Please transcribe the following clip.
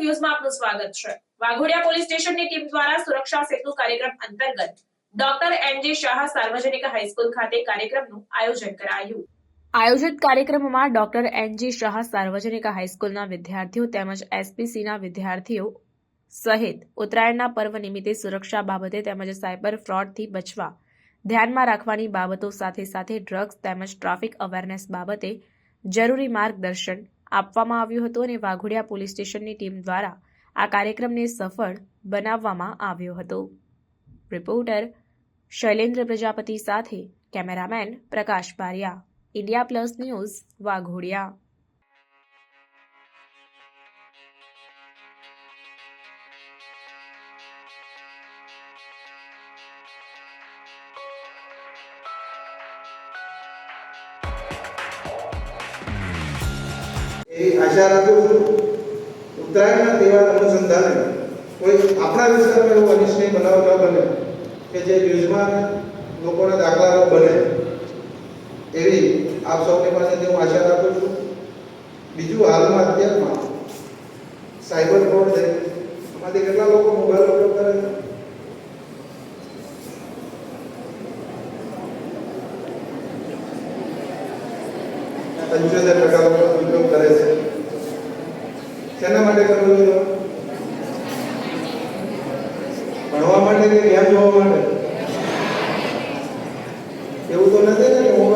ન્યૂઝમાં આપનું સ્વાગત છે. વાઘોડિયા પોલીસ સ્ટેશનની ટીમ દ્વારા સુરક્ષા સેતુ કાર્યક્રમ અંતર્ગત ડોક્ટર એનજી શાહ સાર્વજનિક હાઈસ્કૂલ ખાતે કાર્યક્રમનું આયોજન કરાયું. આયોજિત કાર્યક્રમમાં ડોક્ટર એનજી શાહ સાર્વજનિક હાઈસ્કૂલના વિદ્યાર્થીઓ તેમજ એસપીસીના વિદ્યાર્થીઓ સહિત ઉત્તરાયણના પર્વ નિમિત્તે સુરક્ષા બાબતે તેમજ સાયબર ફ્રોડથી બચવા ધ્યાનમાં રાખવાની બાબતો સાથે સાથે ડ્રગ્સ તેમજ ટ્રાફિક અવેરનેસ બાબતે જરૂરી માર્ગદર્શન આપવામાં આવ્યું હતું અને વાઘોડિયા પોલીસ સ્ટેશનની ટીમ દ્વારા આ કાર્યક્રમને સફળ બનાવવામાં આવ્યો હતો. રિપોર્ટર શૈલેન્દ્ર પ્રજાપતિ સાથે cameraman Prakash Bariya. India plus news Waghodia. એ આશા રાખું છું, ઉત્તરાયણના તહેવાર અનુસંધાને કોઈ આપણા વિસ્તારમાં એવો અનિશ્ચય બનાવ ન બને કે જે યુઝમાં લોકોને દાખલાઓ બને. એવી આપ સૌની પાસેથી હું આશા રાખું છું. બીજું હાલમાં અત્યારમાં સાયબર ફ્રોડ છે. એમાંથી કેટલા લોકો મોબાઈલ ઉપયોગ કરે છે? પંચોતેર ટકા લોકો ઉપયોગ કરે છે. શેના માટે કરવું જોઈએ? ભણવા માટે કે જ્ઞાન જોવા માટે? એવું તો નથી